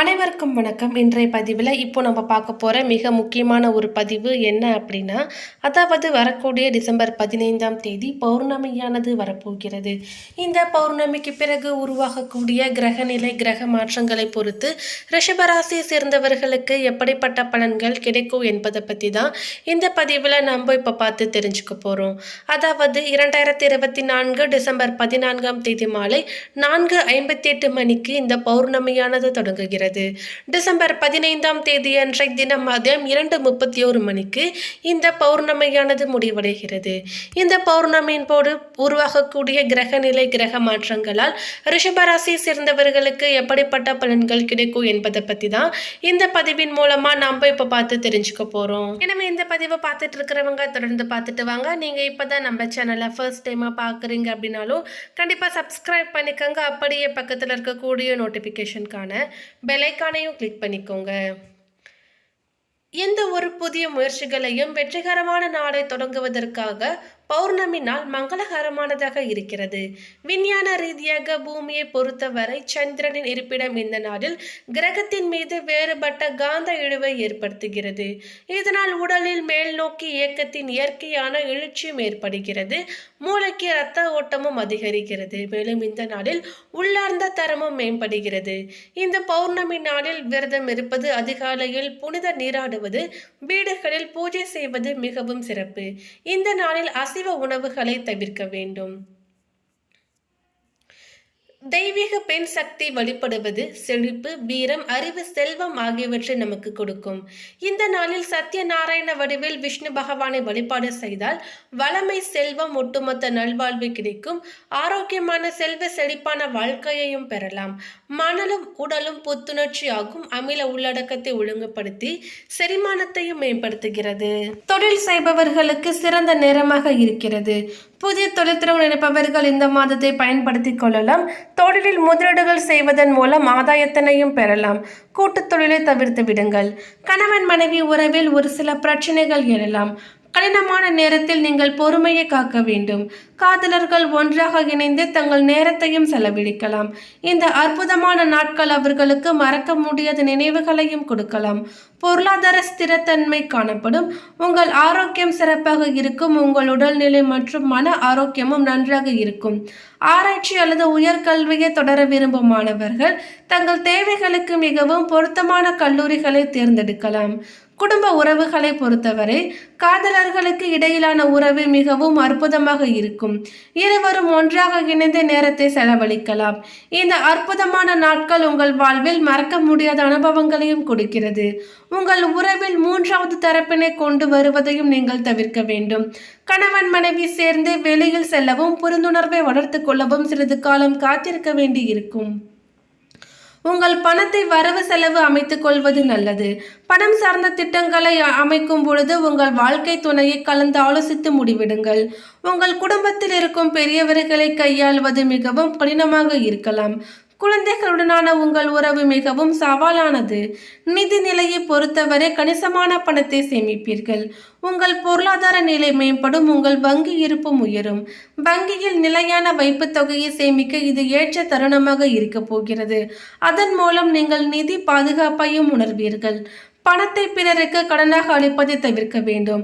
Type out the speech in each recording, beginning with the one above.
அனைவருக்கும் வணக்கம். இன்றைய பதிவில் இப்போ நம்ம பார்க்க போகிற மிக முக்கியமான ஒரு பதிவு என்ன அப்படின்னா அதாவது வரக்கூடிய டிசம்பர் பதினைந்தாம் தேதி பௌர்ணமியானது வரப்போகிறது. இந்த பௌர்ணமிக்கு பிறகு உருவாகக்கூடிய கிரகநிலை கிரக மாற்றங்களை பொறுத்து ரிஷபராசியை சேர்ந்தவர்களுக்கு எப்படிப்பட்ட பலன்கள் கிடைக்கும் என்பதை பற்றி தான் இந்த பதிவில் நம்ம இப்போ பார்த்து தெரிஞ்சுக்க போகிறோம் அதாவது இரண்டாயிரத்தி இருபத்தி நான்கு டிசம்பர் பதினான்காம் தேதி மாலை நான்கு ஐம்பத்தி எட்டு மணிக்கு இந்த பௌர்ணமியானது தொடங்குகிறது. டிசம்பர் பதினைந்தாம் தேதி அன்றைய தினம் மதியம் இரண்டு முப்பத்தி ஒரு மணிக்கு இந்த பௌர்ணமியானது முடிவடைகிறது. இந்த பௌர்ணமியின் போது உருவாகக்கூடிய கிரகநிலை கிரக மாற்றங்களால் ரிஷபராசியை சேர்ந்தவர்களுக்கு எப்படிப்பட்ட பலன்கள் கிடைக்கும் என்பதை பற்றி தான் இந்த பதிவின் மூலமா நம்ம இப்போ பார்த்து தெரிஞ்சுக்க போறோம். எனவே இந்த பதிவை பார்த்துட்டு இருக்கிறவங்க தொடர்ந்து பார்த்துட்டு வாங்க. நீங்க இப்பதான் நம்ம சேனலை ஃபர்ஸ்ட் டைமா பார்க்குறீங்க அப்படின்னாலும் கண்டிப்பா சப்ஸ்கிரைப் பண்ணிக்கோங்க. அப்படியே பக்கத்தில் இருக்கக்கூடிய நோட்டிஃபிகேஷனுக்கான பெலைக்கானையும் கிளிக் பண்ணிக்கோங்க. எந்த ஒரு புதிய முயற்சிகளையும் வெற்றிகரமான நாளை தொடங்குவதற்காக பௌர்ணமி நாள் மங்களகரமானதாக இருக்கிறது. விஞ்ஞான ரீதியாக பூமியை பொறுத்தவரை சந்திரனின் இருப்பிடம் இந்த நாளில் கிரகத்தின் மீது வேறுபட்ட காந்த இழுவை ஏற்படுத்துகிறது. இதனால் உடலில் மேல் நோக்கி இயக்கத்தின் இயற்கையான எழுச்சியும் ஏற்படுகிறது. மூளைக்கு இரத்த ஓட்டமும் அதிகரிக்கிறது. மேலும் இந்த நாளில் உள்ளார்ந்த தரமும் மேம்படுகிறது. இந்த பௌர்ணமி நாளில் விரதம் இருப்பது அதிகாலையில் புனித நீராடுவது வீடுகளில் பூஜை செய்வது மிகவும் சிறப்பு. இந்த நாளில் அசைவ உணவுகளை தவிர்க்க வேண்டும். தெய்வீக பெண் சக்தி வழிபடுவது செழிப்பு வீரம் அறிவு செல்வம் ஆகியவற்றை நமக்கு கொடுக்கும். இந்த நாளில் சத்யநாராயண வடிவில் விஷ்ணு பகவானை வழிபாடு செய்தால் வளமை செல்வம் ஒட்டுமொத்த நல்வாழ்வு கிடைக்கும். ஆரோக்கியமான செல்வ செழிப்பான வாழ்க்கையையும் பெறலாம். மனலும் உடலும் புத்துணர்ச்சியாகும். அமில உள்ளடக்கத்தை ஒழுங்குபடுத்தி செரிமானத்தையும் மேம்படுத்துகிறது. தொழில் செய்பவர்களுக்கு சிறந்த நேரமாக இருக்கிறது. புதிய தொழில்துறை நினைப்பவர்கள் இந்த மாதத்தை பயன்படுத்திக் கொள்ளலாம். தொழிலில் முதலீடுகள் செய்வதன் மூலம் ஆதாயத்தினையும் பெறலாம். கூட்டுத் தொழிலை தவிர்த்து விடுங்கள். கணவன் மனைவி உறவில் ஒரு சில பிரச்சனைகள் எழலாம். கடினமான நேரத்தில் நீங்கள் பொறுமையை காக்க வேண்டும். காதலர்கள் ஒன்றாக இணைந்து தங்கள் நேரத்தையும் செலவழிக்கலாம். இந்த அற்புதமான நாட்கள் அவர்களுக்கு மறக்க முடியாத நினைவுகளையும் கொடுக்கலாம். பொருளாதார ஸ்திரத்தன்மை காணப்படும். உங்கள் ஆரோக்கியம் சிறப்பாக இருக்கும். உங்கள் உடல்நிலை மற்றும் மன ஆரோக்கியமும் நன்றாக இருக்கும். ஆராய்ச்சி அல்லது உயர்கல்வியை தொடர விரும்பும் மாணவர்கள் தங்கள் தேவைகளுக்கு மிகவும் பொருத்தமான கல்லூரிகளை தேர்ந்தெடுக்கலாம். குடும்ப உறவுகளை பொறுத்தவரை காதலர்களுக்கு இடையிலான உறவு மிகவும் அற்புதமாக இருக்கும். இருவரும் ஒன்றாக இணைந்த நேரத்தை செலவழிக்கலாம். இந்த அற்புதமான நாட்கள் உங்கள் வாழ்வில் மறக்க முடியாத அனுபவங்களையும் கொடுக்கிறது. உங்கள் உறவில் மூன்றாவது தரப்பினை கொண்டு வருவதையும் நீங்கள் தவிர்க்க வேண்டும். கணவன் மனைவி சேர்ந்து வெளியில் செல்லவும் புரிந்துணர்வை வளர்த்து கொள்ளவும் சிறிது காலம் காத்திருக்க வேண்டி இருக்கும் உங்கள் பணத்தை வரவு செலவு அமைத்துக் கொள்வது நல்லது. பணம் சார்ந்த திட்டங்களை அமைக்கும் பொழுது உங்கள் வாழ்க்கை துணையை கலந்து ஆலோசித்து முடிவிடுங்கள். உங்கள் குடும்பத்தில் இருக்கும் பெரியவர்களை கையாள்வது மிகவும் கடினமாக இருக்கலாம். குழந்தைகளுடனான உங்கள் உறவு மிகவும் சவாலானது. நிதி நிலையை பொறுத்தவரை கணிசமான பணத்தை சேமிப்பீர்கள். உங்கள் பொருளாதார நிலை மேம்படும் உங்கள் வங்கி இருப்பும் உயரும். வங்கியில் நிலையான வைப்புத் தொகையை சேமிக்க இது ஏற்ற தருணமாக இருக்கப் போகிறது. அதன் மூலம் நீங்கள் நிதி பாதுகாப்பையும் உணர்வீர்கள். பணத்தை பிறருக்கு கடனாக அளிப்பதை தவிர்க்க வேண்டும்.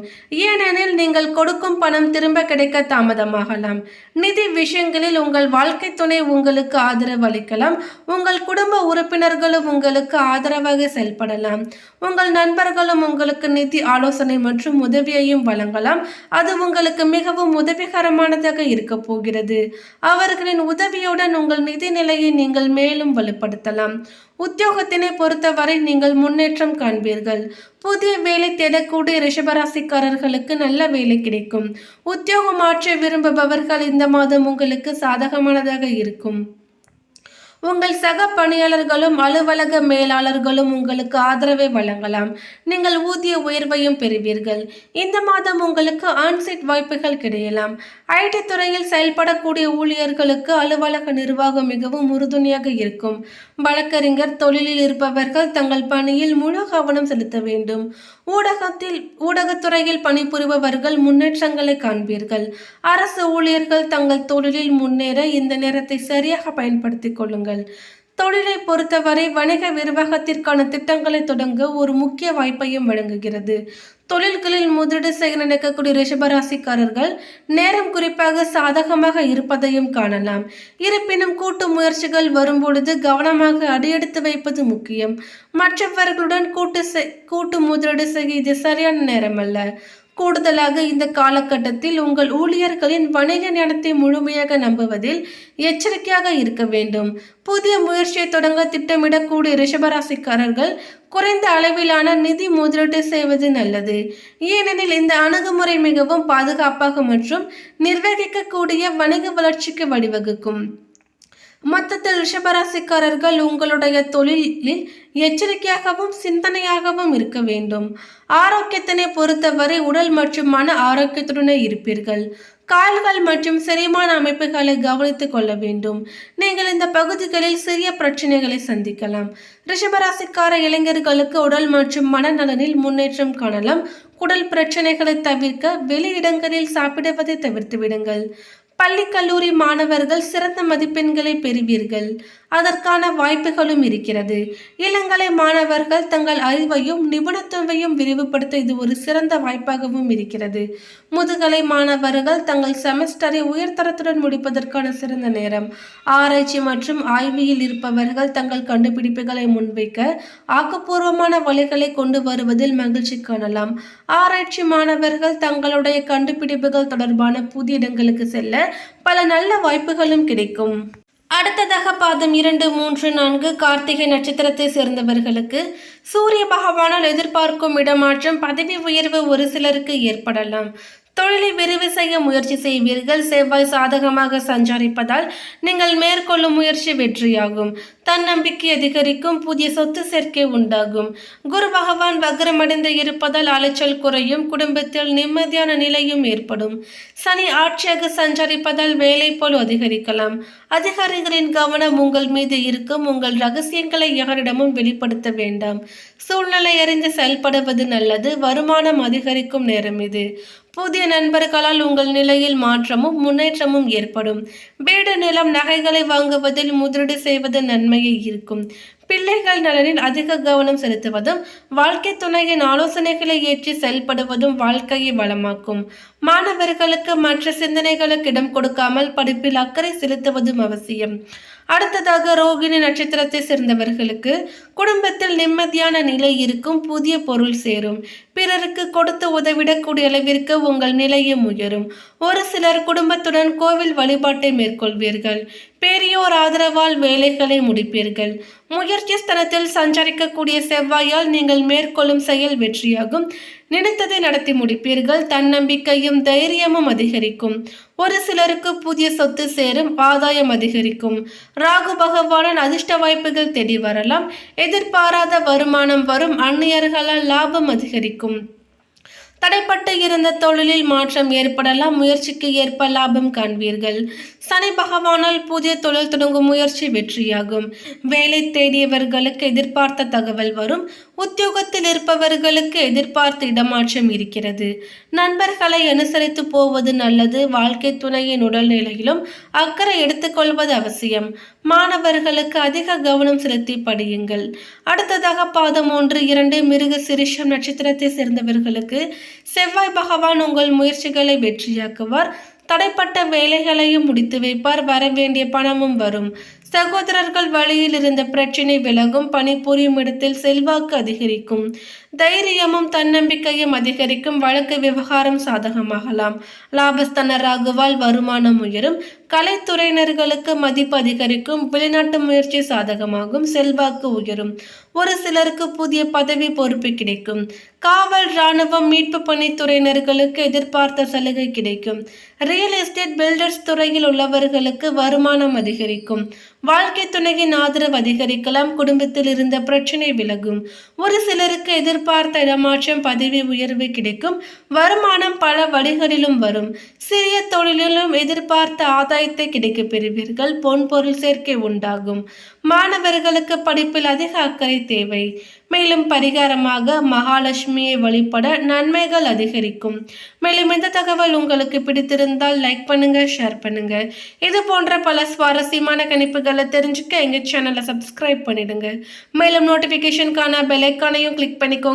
ஏனெனில் நீங்கள் கொடுக்கும் பணம் திரும்ப கிடைக்க தாமதமாகலாம். நிதி விஷயங்களில் உங்கள் வாழ்க்கை துணை உங்களுக்கு ஆதரவு அளிக்கலாம். உங்கள் குடும்ப உறுப்பினர்களும் உங்களுக்கு ஆதரவாக செயல்படலாம். உங்கள் நண்பர்களும் உங்களுக்கு நிதி ஆலோசனை மற்றும் உதவியையும் வழங்கலாம். அது உங்களுக்கு மிகவும் உதவிகரமானதாக இருக்க போகிறது. அவர்களின் உதவியுடன் உங்கள் நிதி நிலையை நீங்கள் மேலும் வலுப்படுத்தலாம். உத்தியோகத்தினை பொறுத்தவரை நீங்கள் முன்னேற்றம் காண்பீர்கள். புதிய வேலை தேடக்கூடிய ரிஷபராசிக்காரர்களுக்கு நல்ல வேலை கிடைக்கும். உத்தியோகம் மாற்ற விரும்புபவர்கள் இந்த மாதம் உங்களுக்கு சாதகமானதாக இருக்கும். உங்கள் சக பணியாளர்களும் அலுவலக மேலாளர்களும் உங்களுக்கு ஆதரவை வழங்கலாம். நீங்கள் ஊதிய உயர்வையும் பெறுவீர்கள். இந்த மாதம் உங்களுக்கு ஆன்சைட் வாய்ப்புகள் கிடையலாம். ஐடி துறையில் செயல்படக்கூடிய ஊழியர்களுக்கு அலுவலக நிர்வாகம் மிகவும் உறுதுணையாக இருக்கும். வழக்கறிஞர் தொழிலில் இருப்பவர்கள் தங்கள் பணியில் முழு கவனம் செலுத்த வேண்டும். ஊடகத்தில் ஊடகத்துறையில் பணிபுரிபவர்கள் முன்னேற்றங்களை காண்பீர்கள். அரசு ஊழியர்கள் தங்கள் தொழிலில் முன்னேற இந்த நேரத்தை சரியாக பயன்படுத்திக் கொள்ளுங்கள். தொழிலை பொறுத்தவரை வணிக நிர்வாகத்திற்கான திட்டங்களை தொடங்க ஒரு முக்கிய வாய்ப்பையும் வழங்குகிறது. தொழில்களில் முதலீடு செய்ய நினைக்கக்கூடிய ரிஷபராசிக்காரர்கள் நேரம் குறிப்பாக சாதகமாக இருப்பதையும் காணலாம். இருப்பினும் கூட்டு முயற்சிகள் வரும்பொழுது கவனமாக அடியெடுத்து வைப்பது முக்கியம். மற்றவர்களுடன் கூட்டு செய்- கூட்டு முதலீடு செய்ய இது சரியான நேரம் அல்ல கூடுதலாக இந்த காலகட்டத்தில் உங்கள் ஊழியர்களின் வணிக நடத்தை முழுமையாக நம்புவதில் எச்சரிக்கையாக இருக்க வேண்டும். புதிய முயற்சியை தொடங்க திட்டமிடக்கூடிய ரிஷபராசிக்காரர்கள் குறைந்த அளவிலான நிதி முதலீடு செய்வது நல்லது. ஏனெனில் இந்த அணுகுமுறை மிகவும் பாதுகாப்பாக மற்றும் நிர்வகிக்கக்கூடிய வணிக வளர்ச்சிக்கு வழிவகுக்கும். மொத்தத்தில் ரிஷபராசிக்காரர்கள் உங்களுடைய தொழிலில் எச்சரிக்கையாகவும் சிந்தனையாகவும் இருக்க வேண்டும். ஆரோக்கியத்தினை பொறுத்தவரை உடல் மற்றும் மன ஆரோக்கியத்துடனே இருப்பீர்கள். கால்கள் மற்றும் செரிமான அமைப்புகளை கவனித்துக் கொள்ள வேண்டும். நீங்கள் இந்த பகுதிகளில் சிறிய பிரச்சனைகளை சந்திக்கலாம். ரிஷபராசிக்கார இளைஞர்களுக்கு உடல் மற்றும் மனநலனில் முன்னேற்றம் காணலாம். குடல் பிரச்சனைகளை தவிர்க்க வெளி இடங்களில் சாப்பிடுவதை தவிர்த்து விடுங்கள் பள்ளி கல்லூரி மாணவர்கள் சிறந்த மதிப்பெண்களை பெறுவீர்கள். அதற்கான வாய்ப்புகளும் இருக்கிறது. இளங்கலை மாணவர்கள் தங்கள் அறிவையும் நிபுணத்துவையும் விரிவுபடுத்த இது ஒரு சிறந்த வாய்ப்பாகவும் இருக்கிறது. முதுகலை மாணவர்கள் தங்கள் செமஸ்டரை உயர்தரத்துடன் முடிப்பதற்கான சிறந்த நேரம். ஆராய்ச்சி மற்றும் ஆய்வியில் இருப்பவர்கள் தங்கள் கண்டுபிடிப்புகளை முன்வைக்க ஆக்கப்பூர்வமான வழிகளை கொண்டு வருவதில் மகிழ்ச்சி காணலாம். ஆராய்ச்சி மாணவர்கள் தங்களுடைய கண்டுபிடிப்புகள் தொடர்பான புதிய இடங்களுக்கு செல்ல பல நல்ல வாய்ப்புகளும் கிடைக்கும். அடுத்ததாக பாதம் இரண்டு மூன்று நான்கு கார்த்திகை நட்சத்திரத்தை சேர்ந்தவர்களுக்கு சூரிய பகவானால் எதிர்பார்க்கும் இடமாற்றம் பதவி உயர்வு ஒரு சிலருக்கு ஏற்படலாம். தொழிலை விரிவு செய்ய முயற்சி செய்வீர்கள். செவ்வாய் சாதகமாக சஞ்சரிப்பதால் நீங்கள் மேற்கொள்ளும் முயற்சி வெற்றியாகும். தன்னம்பிக்கை அதிகரிக்கும் புதிய சொத்து சேர்க்கை உண்டாகும். குரு பகவான் வக்ரமடைந்து இருப்பதால் அலைச்சல் குறையும் குடும்பத்தில் நிம்மதியான நிலையும் ஏற்படும். சனி ஆட்சியாக சஞ்சரிப்பதால் வேலை போல் அதிகரிக்கலாம். அதிகாரிகளின் கவனம் உங்கள் மீது இருக்கும் உங்கள் ரகசியங்களை யாரிடமும் வெளிப்படுத்த வேண்டாம். சூழ்நிலை அறிந்து செயல்படுவது நல்லது வருமானம் அதிகரிக்கும் நேரம் இது. புதிய நண்பர்களால் உங்கள் நிலையில் மாற்றமும் முன்னேற்றமும் ஏற்படும். வீடு நிலம் நகைகளை வாங்குவதில் முதலீடு செய்வது நன்மையை இருக்கும். பிள்ளைகள் நலனில் அதிக கவனம் செலுத்துவதும் வாழ்க்கை துணையின் ஆலோசனைகளை ஏற்றி செயல்படுவதும் வாழ்க்கையை வளமாக்கும். மாணவர்களுக்கு மற்ற சிந்தனைகளுக்கு இடம் கொடுக்காமல் படிப்பில் அக்கறை செலுத்துவதும் அவசியம். அடுத்ததாக ரோகிணி நட்சத்திரத்தை சேர்ந்தவர்களுக்கு குடும்பத்தில் நிம்மதியான நிலை இருக்கும் புதிய பொருள் சேரும். பிறருக்கு கொடுத்து உதவிடக்கூடிய அளவிற்கு உங்கள் நிலையும் உயரும். ஒரு சிலர் குடும்பத்துடன் கோவில் வழிபாட்டை மேற்கொள்வீர்கள். பெரியோர் ஆதரவால் வேலைகளை முடிப்பீர்கள். முயற்சி ஸ்தலத்தில் சஞ்சரிக்கக்கூடிய செவ்வாயால் நீங்கள் மேற்கொள்ளும் செயல் வெற்றியாகும். நினைத்ததை நடத்தி முடிப்பீர்கள். தன்னம்பிக்கையும் தைரியமும் அதிகரிக்கும். ஒரு சிலருக்கு புதிய சொத்து சேரும் ஆதாயம் அதிகரிக்கும். ராகு பகவானின் அதிர்ஷ்ட வாய்ப்புகள் தேடி வரலாம். எதிர்பாராத வருமானம் வரும். அந்நியர்களால் லாபம் அதிகரிக்கும். தடைப்பட்டு இருந்த தொழிலில் மாற்றம் ஏற்படலாம் முயற்சிக்கு ஏற்ப லாபம் காண்பீர்கள். சனி பகவானால் புதிய தொழில் தொடங்கும் முயற்சி வெற்றியாகும். வேலை தேடியவர்களுக்கு எதிர்பார்த்த தகவல் வரும். உத்தியோகத்தில் இருப்பவர்களுக்கு எதிர்பார்த்த இடமாற்றம் இருக்கிறது. நண்பர்களை அனுசரித்து போவது நல்லது. வாழ்க்கை துணையின் உடல்நிலையிலும் அக்கறை எடுத்துக்கொள்வது அவசியம். மாணவர்களுக்கு அதிக கவனம் செலுத்தி படியுங்கள். அடுத்ததாக பாதம் ஒன்று இரண்டு மிருக சிரிஷம் நட்சத்திரத்தை சேர்ந்தவர்களுக்கு செவ்வாய் பகவான் உங்கள் முயற்சிகளை வெற்றியாக்குவார். தடைப்பட்ட வேலைகளையும் முடித்து வைப்பார். வர வேண்டிய பணமும் வரும். சகோதரர்கள் வழியில் இருந்த பிரச்சினை விலகும் பணிபுரியும் இடத்தில் செல்வாக்கு அதிகரிக்கும். தைரியமும் தன்னம்பிக்கையும் அதிகரிக்கும் வழக்கு விவகாரம் சாதகமாகலாம். லாபஸ்தன ராகுவால் வருமானம் உயரும். கலைத்துறையினர்களுக்கு மதிப்பு அதிகரிக்கும். வெளிநாட்டு முயற்சி சாதகமாகும். செல்வாக்கு உயரும். ஒரு சிலருக்கு புதிய பதவி பொறுப்பு கிடைக்கும். காவல் இராணுவம் மீட்பு பணித்துறையினர்களுக்கு எதிர்பார்த்த சலுகை கிடைக்கும். ரியல் எஸ்டேட் பில்டர்ஸ் துறையில் உள்ளவர்களுக்கு வருமானம் அதிகரிக்கும். வாழ்க்கை துணையின் ஆதரவு அதிகரிக்கலாம். குடும்பத்தில் இருந்த பிரச்சனை விலகும். ஒரு சிலருக்கு எதிர்பார்த்த இடமாற்றம் பதவி உயர்வு கிடைக்கும். வருமானம் பல வழிகளிலும் வரும். சிறிய தொழிலிலும் எதிர்பார்த்த ஆதாயத்தை கிடைக்கப் பெறுவீர்கள். பொன்பொருள் சேர்க்கை உண்டாகும். மாணவர்களுக்கு படிப்பில் அதிக அக்கறை தேவை. மேலும் பரிகாரமாக மகாலட்சுமியை வழிபட நன்மைகள் அதிகரிக்கும். மேலும் இந்த தகவல் உங்களுக்கு பிடித்திருந்தால் லைக் பண்ணுங்க ஷேர் பண்ணுங்க. இது போன்ற பல சுவாரஸ்யமான கணிப்புகளை தெரிஞ்சுக்க எங்க சேனலை சப்ஸ்கிரைப் பண்ணிடுங்க. மேலும் நோட்டிஃபிகேஷனுக்கான பெல் ஐக்கானையும் கிளிக் பண்ணிக்கோங்க.